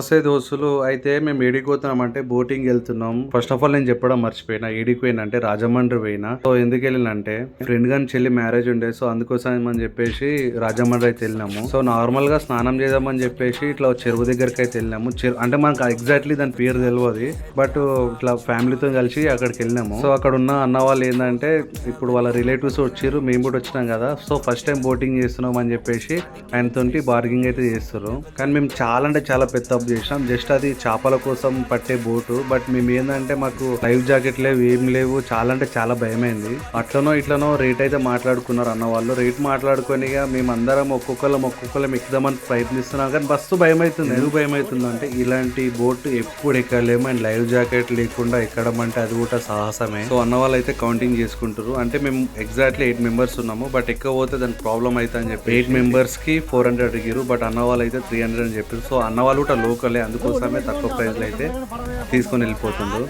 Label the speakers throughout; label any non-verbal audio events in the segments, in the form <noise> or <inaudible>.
Speaker 1: నమస్తే దోస్తులు. అయితే మేము ఏడికి పోతున్నాం అంటే బోటింగ్ వెళ్తున్నాం. ఫస్ట్ ఆఫ్ ఆల్ నేను చెప్పడం మర్చిపోయినా ఏడికి పోయినా అంటే రాజమండ్రి పోయినా. సో ఎందుకు వెళ్ళినంటే ఫ్రెండ్ గాని చెల్లి మ్యారేజ్ ఉండే సో అందుకోసం అని చెప్పేసి రాజమండ్రి అయితే వెళ్ళినాము. సో నార్మల్గా స్నానం చేద్దామని చెప్పేసి ఇట్లా చెరువు దగ్గరికి అయితే వెళ్ళినాము. అంటే మనకు ఎగ్జాక్ట్లీ దాని పేరు తెలియదు బట్ ఇట్లా ఫ్యామిలీతో కలిసి అక్కడికి వెళ్ళినాము. సో అక్కడ ఉన్న అన్న వాళ్ళు ఏంటంటే ఇప్పుడు వాళ్ళ రిలేటివ్స్ వచ్చారు మేము కూడా వచ్చినాం కదా. సో ఫస్ట్ టైం బోటింగ్ చేస్తున్నాం అని చెప్పేసి ఆయనతోటి బార్గింగ్ అయితే చేస్తారు కానీ మేము చాలా అంటే చాలా పెద్ద చేసినాం. జస్ట్ అది చేపల కోసం పట్టే బోటు. బట్ మేము ఏంటంటే మాకు లైఫ్ జాకెట్ లేవు ఏం లేవు. చాలా అంటే చాలా భయమైంది. అట్లనో ఇట్లనో రేట్ అయితే మాట్లాడుకున్నారు అన్న వాళ్ళు. రేట్ మాట్లాడుకొని ఇక మేము అందరం ఒక్కొక్కరం ఒక్కొక్కరం ఎక్కుదామని ప్రయత్నిస్తున్నాం. కానీ బస్సు భయం అవుతుంది ఎందుకు భయం అవుతుంది అంటే ఇలాంటి బోట్ ఎప్పుడు ఎక్కలేము. అండ్ లైఫ్ జాకెట్ లేకుండా ఎక్కడం అంటే అది కూడా సాహసమే. సో అన్న వాళ్ళు అయితే కౌంటింగ్ చేసుకుంటారు అంటే మేము ఎగ్జాక్ట్లీ ఎయిట్ మెంబర్స్ ఉన్నాము. బట్ ఎక్కువ పోతే దానికి ప్రాబ్లం అయితే అని చెప్పి ఎయిట్ మెంబర్స్కి ఫోర్ హండ్రెడ్ అడిగారు బట్ అన్న వాళ్ళు అయితే త్రీ హండ్రెడ్ అని చెప్పారు. సో అన్న వాళ్ళు కూడా లోకలే అందుకోసమే తక్కువ ప్రైస్లో అయితే తీసుకొని వెళ్ళిపోతుండ్రు.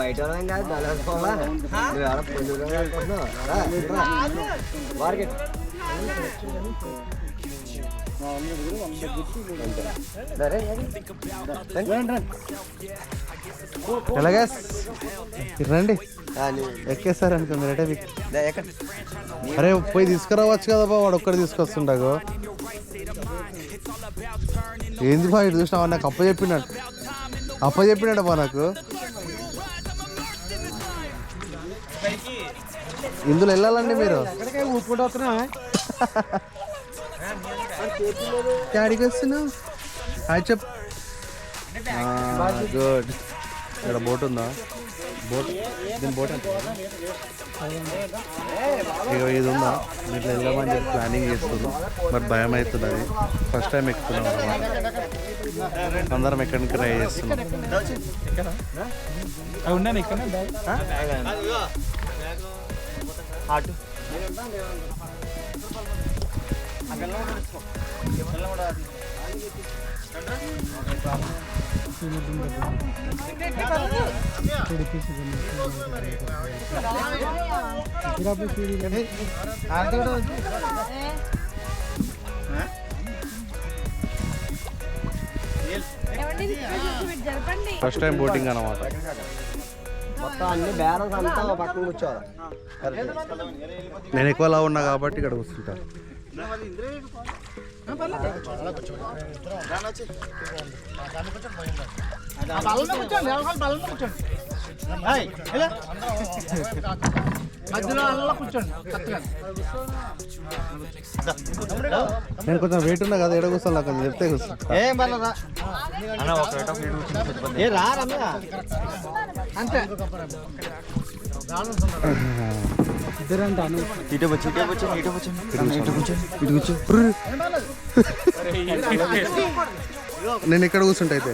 Speaker 2: బయట వాళ్ళం కాదు దళాసుకోవాలా నువ్వు పొద్దుగా మార్కెట్
Speaker 3: ఎలాగా రండి. ఎక్కేస్తారు అనుకుంది
Speaker 2: ఎక్కడ
Speaker 3: అరే పోయి తీసుకురావచ్చు కదా బా వాడు ఒక్కడు తీసుకొస్తుండగు ఏంది బా ఇటు చూసినావా? నాకు అప్ప చెప్పినాడు అప్ప చెప్పినాడు బా నాకు. ఇందులో వెళ్ళాలండి మీరు. <laughs> యాడికి వస్తున్నావు హాయ్ చెప్ గుడ్ ఇక్కడ బోట్ ఉందా? బోట్ దీని బోట్ ఇక ఇది ఉందా? దీంట్లో వెళ్ళమని చెప్పి ప్లానింగ్ చేస్తున్నాం మరి భయం అవుతుంది అది. ఫస్ట్ టైం ఎక్కుతున్నాం అందరం ఎక్కడికి ట్రై చేస్తున్నాం.
Speaker 4: జరపండి
Speaker 3: ఫస్ట్ టైం బోటింగ్ అనమాట
Speaker 2: మొత్తం అన్ని బ్యాలెన్స్ అంతా పక్కన కూర్చోవాలి
Speaker 3: నేను ఎక్కువ లా ఉన్నా కాబట్టి ఇక్కడ కూర్చుంటాను నేను కొంచెం వెయిట్ ఉన్నా కదా ఎడ కూర్చోను నాకు కొంచెం చెప్తే కూర్చుంటా
Speaker 2: ఏం పర్లేదా? ఏ అంతే
Speaker 3: నేను ఇక్కడ కూర్చుంటా అయితే.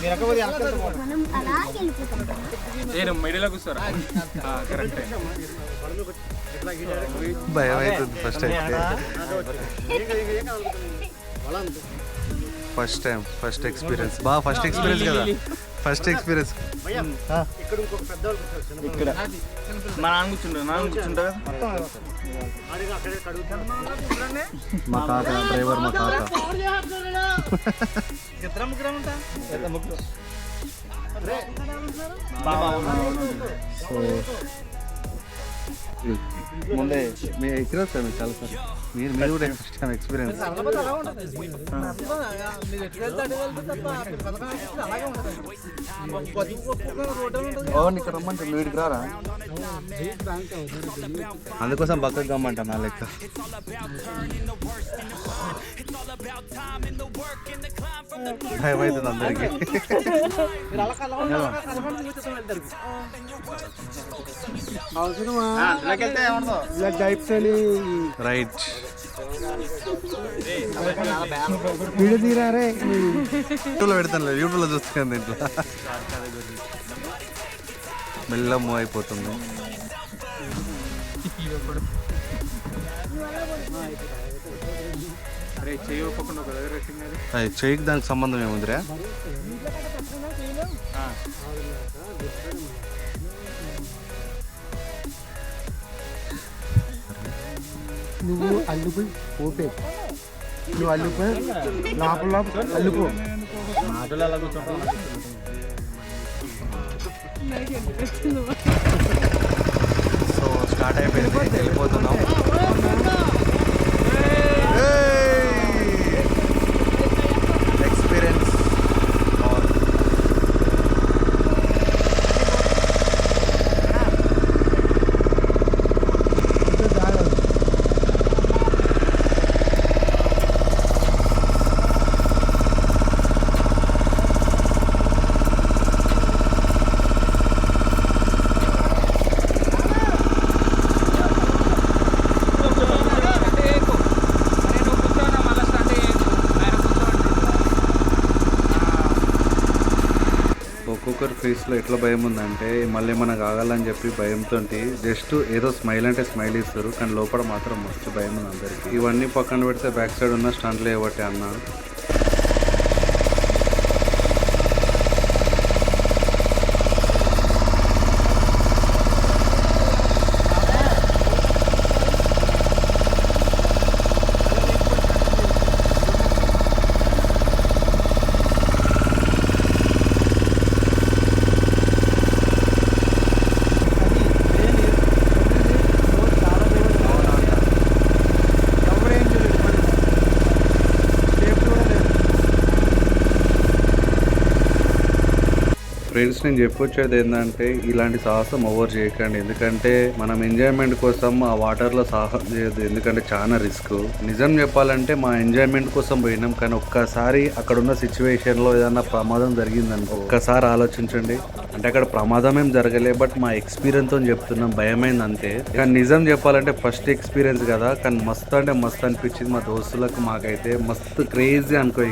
Speaker 4: వెళ్ళిపోతాం
Speaker 5: నేను మిడిలో కూర్చోరా? కరెక్ట్
Speaker 3: భయం అవుతుంది ఫస్ట్ అయితే ఫస్ట్ టైం ఫస్ట్ ఎక్స్పీరియన్స్ బాగా ఫస్ట్ ఎక్స్పీరియన్స్ కదా. ఫస్ట్ ఎక్స్పీరియన్స్
Speaker 5: ఇక్కడ. మా నాన్న కూర్చుంటా నాన్న కూర్చుంటా కదా
Speaker 3: మా తాత డ్రైవర్ మా తాత. సో ముందే మీరు ఎక్కిన సార్ చాలా సార్ మీరు మీరు కూడా ఫస్ట్ టైం ఎక్స్పీరియన్స్ అవును ఇక్కడ రమ్మంటే వీడికి రారా? అందుకోసం పక్కకు గమ్మంట నా లెక్క. భయం అవుతుంది అందరికి
Speaker 5: అందులోకి
Speaker 3: యూట్యూబ్లో పెడతాను యూట్యూబ్లో చూస్తాను దీంట్లో.
Speaker 1: మెల్ల మూవ్ అయిపోతుంది. అది చెయ్యికి దానికి సంబంధం ఏముందిరా?
Speaker 6: నువ్వు అల్లుకు ఓపే నువ్వు అల్లుకు లోపల లోపల అల్లుకో.
Speaker 1: సో స్టార్ట్ అయిపోయింది. వెళ్ళిపోతున్నాం ఎక్స్పీరియన్స్ ఒక్కొక్కరి ఫేస్లో ఎట్లా భయం ఉందంటే మళ్ళీ మనకు ఆగాలని చెప్పి భయంతో జస్ట్ ఏదో స్మైల్ అంటే స్మైల్ ఇస్తారు కానీ లోపల మాత్రం మస్తు భయం ఉంది అందరికి. ఇవన్నీ పక్కన పెడితే బ్యాక్ సైడ్ ఉన్న స్టంట్లు ఇవ్వటే అన్న ఫ్రెండ్స్ నేను చెప్పొచ్చేది ఏంటంటే ఇలాంటి సాహసం ఓవర్ చేయకండి. ఎందుకంటే మనం ఎంజాయ్మెంట్ కోసం ఆ వాటర్లో సాహసం చేయదు ఎందుకంటే చాలా రిస్క్ నిజం చెప్పాలంటే మా ఎంజాయ్మెంట్ కోసం పోయినాం. కానీ ఒక్కసారి అక్కడ ఉన్న సిచ్యువేషన్లో ఏదన్నా ప్రమాదం జరిగిందనుకో ఒక్కసారి ఆలోచించండి. అంటే అక్కడ ప్రమాదం ఏం జరగలే బట్ మా ఎక్స్పీరియన్స్తో చెప్తున్నాం. భయమైంది అంతే కానీ నిజం చెప్పాలంటే ఫస్ట్ ఎక్స్పీరియన్స్ కదా. కానీ మస్తు అంటే మస్తు అనిపించింది మా దోస్తులకు మాకైతే. మస్తు క్రేజీ అనుకో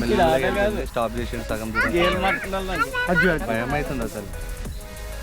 Speaker 1: మెల్లగా వెళ్తుంది. స్టాప్ చేసి సగం. భయం అవుతుంది అసలు.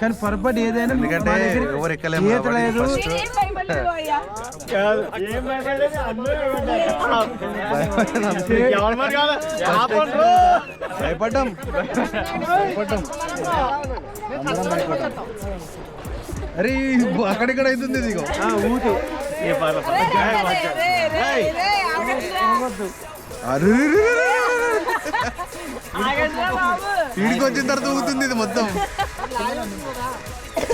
Speaker 6: కానీ పొరపాటు ఏదైనా
Speaker 1: ఎందుకంటే ఎవరు ఎక్కలేము
Speaker 6: ఈత లేదు.
Speaker 1: ఫస్ట్ భయపడ్డాం భయపడ్డాం అందరం భయపడ్డాం. అరే అక్కడిక్కడ అవుతుంది ఇది ఇగో.
Speaker 6: ఆ, ఊటు
Speaker 1: అరే వీడికి వచ్చిన తర్వాత ఊగుతుంది ఇది మొత్తం.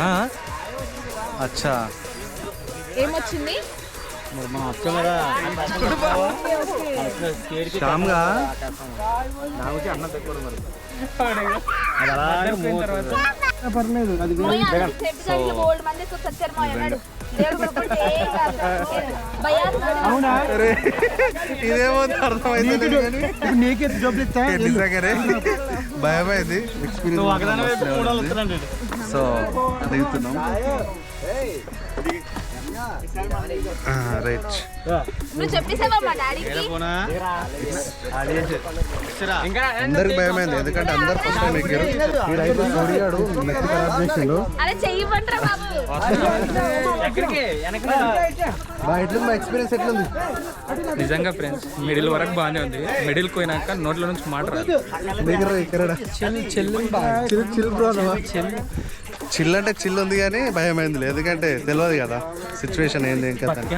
Speaker 1: ఆ? అచ్చా.
Speaker 4: ఏమొచ్చింది?
Speaker 1: శ్యామ్గా?
Speaker 6: పర్లేదు అది అవునా?
Speaker 1: ఇదేమో అర్థమైంది.
Speaker 6: నీకే డబ్బులు ఇస్తా వెళ్ళు.
Speaker 1: భయమైంది. ఎక్స్పీరియన్స్ సో దిగుతున్నాం
Speaker 3: రైట్.
Speaker 4: నువ్వు చెప్పేసావా మా డాడీకి?
Speaker 3: అందరికి భయమైంది ఎందుకంటే అందరు ఫస్ట్ టైం ఎక్కారు. ఈ రైతు సూర్యాడు నెక్స్ట్ ఖరాబ్ చేసిండు ఎట్లుంది మా ఎక్స్పీరియన్స్ ఎట్లుంది?
Speaker 7: నిజంగా ఫ్రెండ్స్ మిడిల్ వరకు బాగానే ఉంది. మిడిల్ పోయినాక నోట్ల నుంచి మాట రాదు.
Speaker 3: దగ్గర ఇక్కడ చిల్ చిల్ బ్రో చిల్ అంటే చిల్ ఉంది కానీ భయమైంది లేదు. ఎందుకంటే తెలియదు కదా సిచ్యువేషన్ ఏంది ఏం కదా అని.